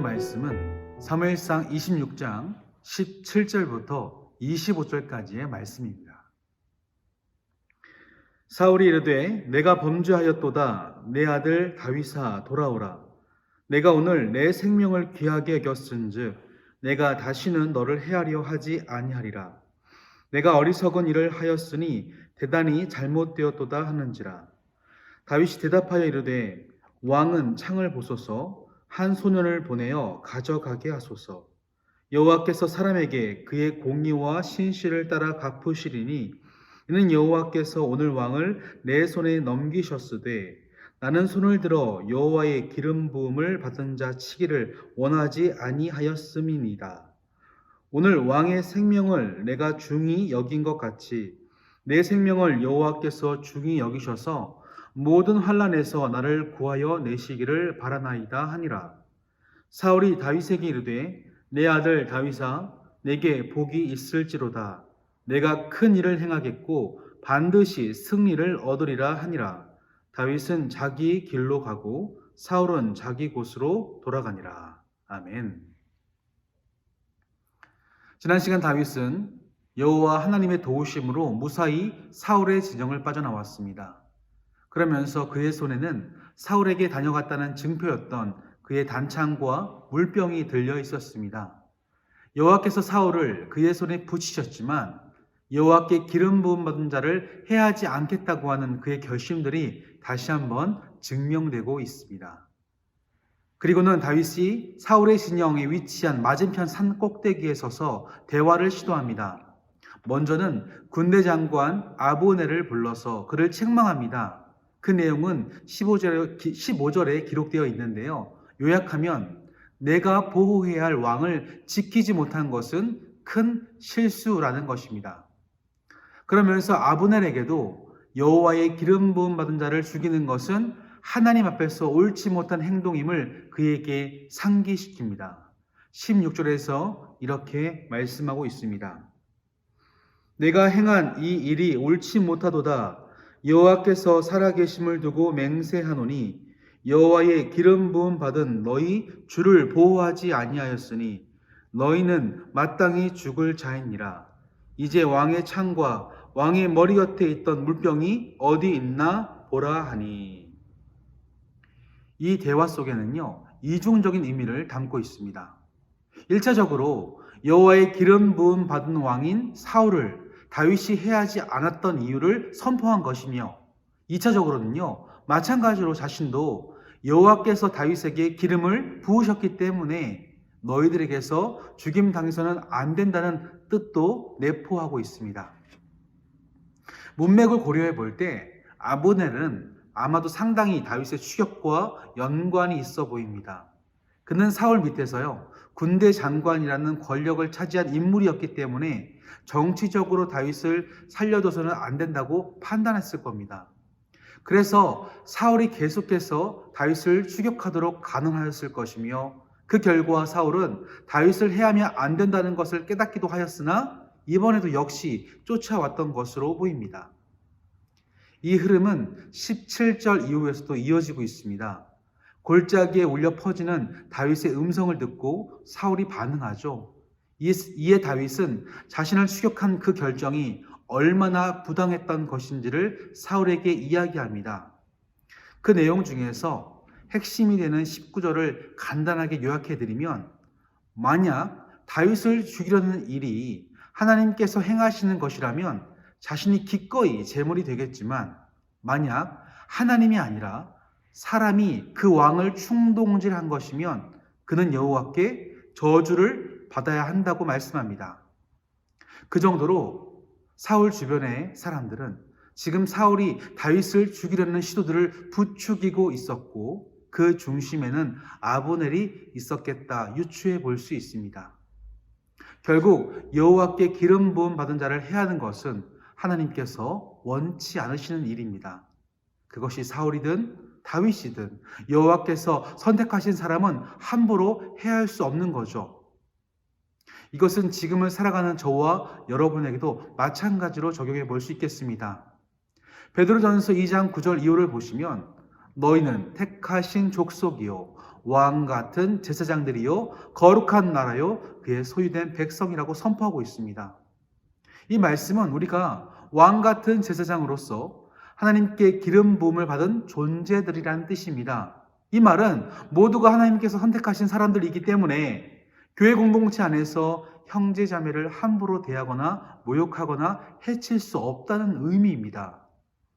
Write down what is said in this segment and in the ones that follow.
오늘 말씀은 사무엘상 26장 17절부터 25절까지의 말씀입니다. 사울이 이르되 내가 범죄하였도다. 내 아들 다윗아 돌아오라. 내가 오늘 내 생명을 귀하게 여겼은즉 내가 다시는 너를 해하려 하지 아니하리라. 내가 어리석은 일을 하였으니 대단히 잘못되었도다 하는지라. 다윗이 대답하여 이르되 왕은 창을 보소서 한 소년을 보내어 가져가게 하소서 여호와께서 사람에게 그의 공의와 신실을 따라 갚으시리니 이는 여호와께서 오늘 왕을 내 손에 넘기셨으되 나는 손을 들어 여호와의 기름 부음을 받은 자 치기를 원하지 아니하였음이니이다. 오늘 왕의 생명을 내가 중히 여긴 것 같이 내 생명을 여호와께서 중히 여기셔서 모든 환란에서 나를 구하여 내시기를 바라나이다 하니라. 사울이 다윗에게 이르되 내 아들 다윗아 내게 복이 있을지로다. 내가 큰 일을 행하겠고 반드시 승리를 얻으리라 하니라. 다윗은 자기 길로 가고 사울은 자기 곳으로 돌아가니라. 아멘. 지난 시간 다윗은 여호와 하나님의 도우심으로 무사히 사울의 진영을 빠져나왔습니다. 그러면서 그의 손에는 사울에게 다녀갔다는 증표였던 그의 단창과 물병이 들려 있었습니다. 여호와께서 사울을 그의 손에 붙이셨지만 여호와께 기름 부음 받은 자를 해하지 않겠다고 하는 그의 결심들이 다시 한번 증명되고 있습니다. 그리고는 다윗이 사울의 진영에 위치한 맞은편 산 꼭대기에 서서 대화를 시도합니다. 먼저는 군대 장관 아보네를 불러서 그를 책망합니다. 그 내용은 15절에, 15절에 기록되어 있는데요. 요약하면 내가 보호해야 할 왕을 지키지 못한 것은 큰 실수라는 것입니다. 그러면서 아브넬에게도 여호와의 기름 부음 받은 자를 죽이는 것은 하나님 앞에서 옳지 못한 행동임을 그에게 상기시킵니다. 16절에서 이렇게 말씀하고 있습니다. 내가 행한 이 일이 옳지 못하도다. 여호와께서 살아계심을 두고 맹세하노니 여호와의 기름 부음 받은 너희 주를 보호하지 아니하였으니 너희는 마땅히 죽을 자이니라. 이제 왕의 창과 왕의 머리 곁에 있던 물병이 어디 있나 보라 하니. 이 대화 속에는요, 이중적인 의미를 담고 있습니다. 1차적으로 여호와의 기름 부음 받은 왕인 사울을 다윗이 해하지 않았던 이유를 선포한 것이며 2차적으로는요. 마찬가지로 자신도 여호와께서 다윗에게 기름을 부으셨기 때문에 너희들에게서 죽임 당해서는 안 된다는 뜻도 내포하고 있습니다. 문맥을 고려해 볼 때 아브넬은 아마도 상당히 다윗의 추격과 연관이 있어 보입니다. 그는 사울 밑에서요 군대 장관이라는 권력을 차지한 인물이었기 때문에 정치적으로 다윗을 살려둬서는 안 된다고 판단했을 겁니다. 그래서 사울이 계속해서 다윗을 추격하도록 가능하였을 것이며 그 결과 사울은 다윗을 해하면 안 된다는 것을 깨닫기도 하였으나 이번에도 역시 쫓아왔던 것으로 보입니다. 이 흐름은 17절 이후에서도 이어지고 있습니다. 골짜기에 울려 퍼지는 다윗의 음성을 듣고 사울이 반응하죠. 이에 다윗은 자신을 추격한 그 결정이 얼마나 부당했던 것인지를 사울에게 이야기합니다. 그 내용 중에서 핵심이 되는 19절을 간단하게 요약해 드리면 만약 다윗을 죽이려는 일이 하나님께서 행하시는 것이라면 자신이 기꺼이 제물이 되겠지만 만약 하나님이 아니라 사람이 그 왕을 충동질한 것이면 그는 여호와께 저주를 받아야 한다고 말씀합니다. 그 정도로 사울 주변의 사람들은 지금 사울이 다윗을 죽이려는 시도들을 부추기고 있었고 그 중심에는 아브넬이 있었겠다 유추해 볼 수 있습니다. 결국 여호와께 기름 부음 받은 자를 해하는 것은 하나님께서 원치 않으시는 일입니다. 그것이 사울이든 다윗이든 여호와께서 선택하신 사람은 함부로 해할 수 없는 거죠. 이것은 지금을 살아가는 저와 여러분에게도 마찬가지로 적용해 볼 수 있겠습니다. 베드로전서 2장 9절 이후를 보시면 너희는 택하신 족속이요 왕 같은 제사장들이요 거룩한 나라요 그의 소유된 백성이라고 선포하고 있습니다. 이 말씀은 우리가 왕 같은 제사장으로서 하나님께 기름 부음을 받은 존재들이라는 뜻입니다. 이 말은 모두가 하나님께서 선택하신 사람들이기 때문에 교회 공동체 안에서 형제 자매를 함부로 대하거나 모욕하거나 해칠 수 없다는 의미입니다.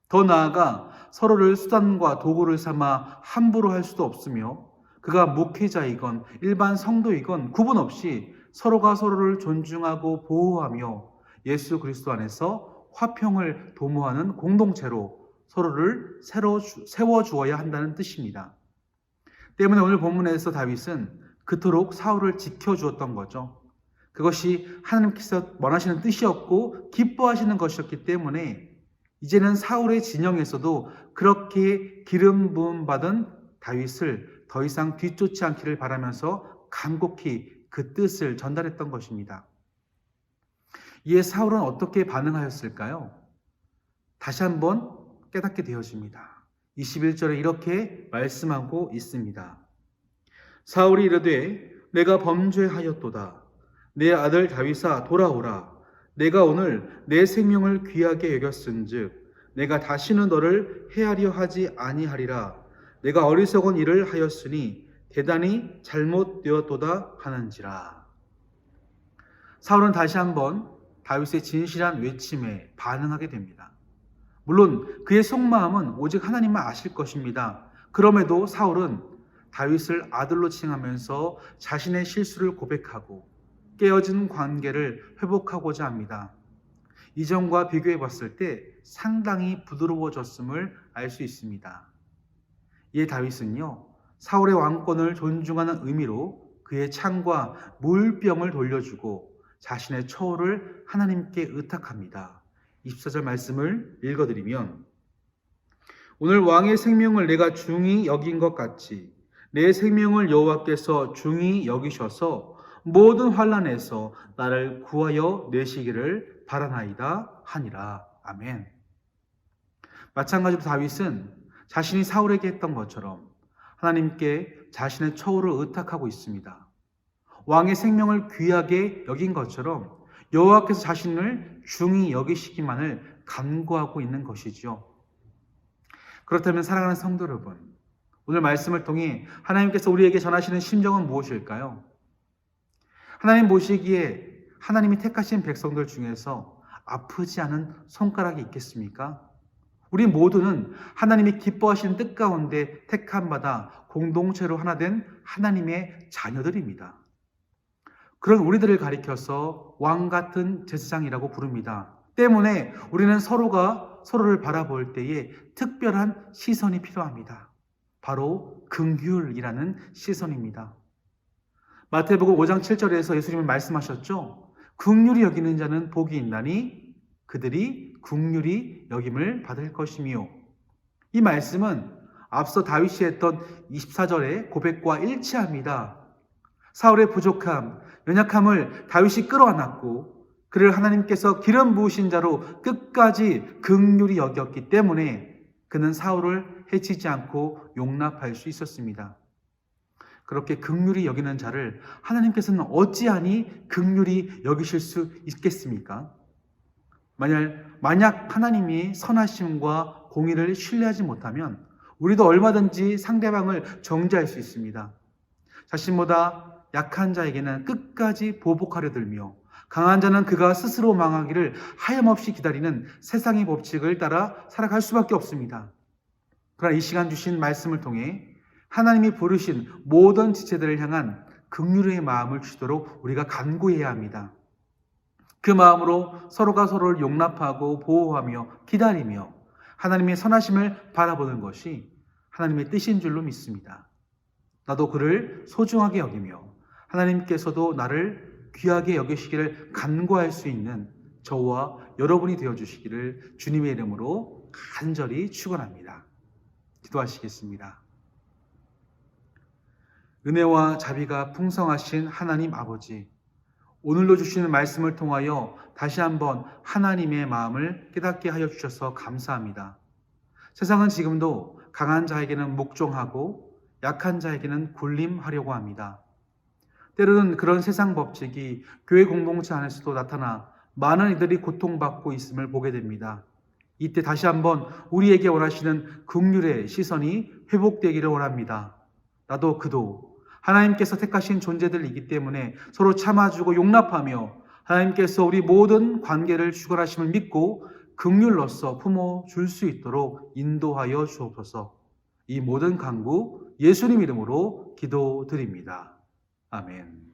더 나아가 서로를 수단과 도구를 삼아 함부로 할 수도 없으며 그가 목회자이건 일반 성도이건 구분 없이 서로가 서로를 존중하고 보호하며 예수 그리스도 안에서 화평을 도모하는 공동체로 서로를 새로 주- 세워 주어야 한다는 뜻입니다. 때문에 오늘 본문에서 다윗은 그토록 사울을 지켜 주었던 거죠. 그것이 하나님께서 원하시는 뜻이었고 기뻐하시는 것이었기 때문에 이제는 사울의 진영에서도 그렇게 기름 부음 받은 다윗을 더 이상 뒤쫓지 않기를 바라면서 간곡히 그 뜻을 전달했던 것입니다. 이에 사울은 어떻게 반응하였을까요? 다시 한번 깨닫게 되어집니다. 21절에 이렇게 말씀하고 있습니다. 사울이 이르되 내가 범죄하였도다. 내 아들 다윗아 돌아오라. 내가 오늘 내 생명을 귀하게 여겼은즉 내가 다시는 너를 해하려 하지 아니하리라. 내가 어리석은 일을 하였으니 대단히 잘못되었도다 하는지라. 사울은 다시 한번 다윗의 진실한 외침에 반응하게 됩니다. 물론 그의 속마음은 오직 하나님만 아실 것입니다. 그럼에도 사울은 다윗을 아들로 칭하면서 자신의 실수를 고백하고 깨어진 관계를 회복하고자 합니다. 이전과 비교해 봤을 때 상당히 부드러워졌음을 알 수 있습니다. 이에 다윗은요, 사울의 왕권을 존중하는 의미로 그의 창과 물병을 돌려주고 자신의 처우를 하나님께 의탁합니다. 24절 말씀을 읽어드리면 오늘 왕의 생명을 내가 중히 여긴 것 같이 내 생명을 여호와께서 중히 여기셔서 모든 환란에서 나를 구하여 내시기를 바라나이다 하니라. 아멘. 마찬가지로 다윗은 자신이 사울에게 했던 것처럼 하나님께 자신의 처우를 의탁하고 있습니다. 왕의 생명을 귀하게 여긴 것처럼 여호와께서 자신을 중히 여기시기만을 간구하고 있는 것이지요. 그렇다면 사랑하는 성도 여러분, 오늘 말씀을 통해 하나님께서 우리에게 전하시는 심정은 무엇일까요? 하나님 보시기에 하나님이 택하신 백성들 중에서 아프지 않은 손가락이 있겠습니까? 우리 모두는 하나님이 기뻐하시는 뜻 가운데 택함 받아 공동체로 하나 된 하나님의 자녀들입니다. 그런 우리들을 가리켜서 왕 같은 제사장이라고 부릅니다. 때문에 우리는 서로가 서로를 바라볼 때에 특별한 시선이 필요합니다. 바로 긍휼이라는 시선입니다. 마태복음 5장 7절에서 예수님은 말씀하셨죠. 긍휼히 여기는 자는 복이 있나니 그들이 긍휼히 여김을 받을 것이미요. 이 말씀은 앞서 다윗이 했던 24절의 고백과 일치합니다. 사울의 부족함, 연약함을 다윗이 끌어안았고 그를 하나님께서 기름 부으신 자로 끝까지 긍휼히 여겼기 때문에 그는 사울을 해치지 않고 용납할 수 있었습니다. 그렇게 극률이 여기는 자를 하나님께서는 어찌하니 극률이 여기실 수 있겠습니까? 만약, 만약 하나님이 선하심과 공의를 신뢰하지 못하면 우리도 얼마든지 상대방을 정죄할 수 있습니다. 자신보다 약한 자에게는 끝까지 보복하려 들며 강한 자는 그가 스스로 망하기를 하염없이 기다리는 세상의 법칙을 따라 살아갈 수밖에 없습니다. 그러나 이 시간 주신 말씀을 통해 하나님이 부르신 모든 지체들을 향한 긍휼의 마음을 주도록 우리가 간구해야 합니다. 그 마음으로 서로가 서로를 용납하고 보호하며 기다리며 하나님의 선하심을 바라보는 것이 하나님의 뜻인 줄로 믿습니다. 나도 그를 소중하게 여기며 하나님께서도 나를 귀하게 여기시기를 간구할 수 있는 저와 여러분이 되어 주시기를 주님의 이름으로 간절히 축원합니다. 기도하시겠습니다. 은혜와 자비가 풍성하신 하나님 아버지, 오늘도 주시는 말씀을 통하여 다시 한번 하나님의 마음을 깨닫게 하여 주셔서 감사합니다. 세상은 지금도 강한 자에게는 목종하고 약한 자에게는 군림하려고 합니다. 때로는 그런 세상 법칙이 교회 공동체 안에서도 나타나 많은 이들이 고통받고 있음을 보게 됩니다. 이때 다시 한번 우리에게 원하시는 긍휼의 시선이 회복되기를 원합니다. 나도 그도 하나님께서 택하신 존재들이기 때문에 서로 참아주고 용납하며 하나님께서 우리 모든 관계를 주관하심을 믿고 긍휼로서 품어 줄 수 있도록 인도하여 주옵소서. 이 모든 간구 예수님 이름으로 기도드립니다. 아멘.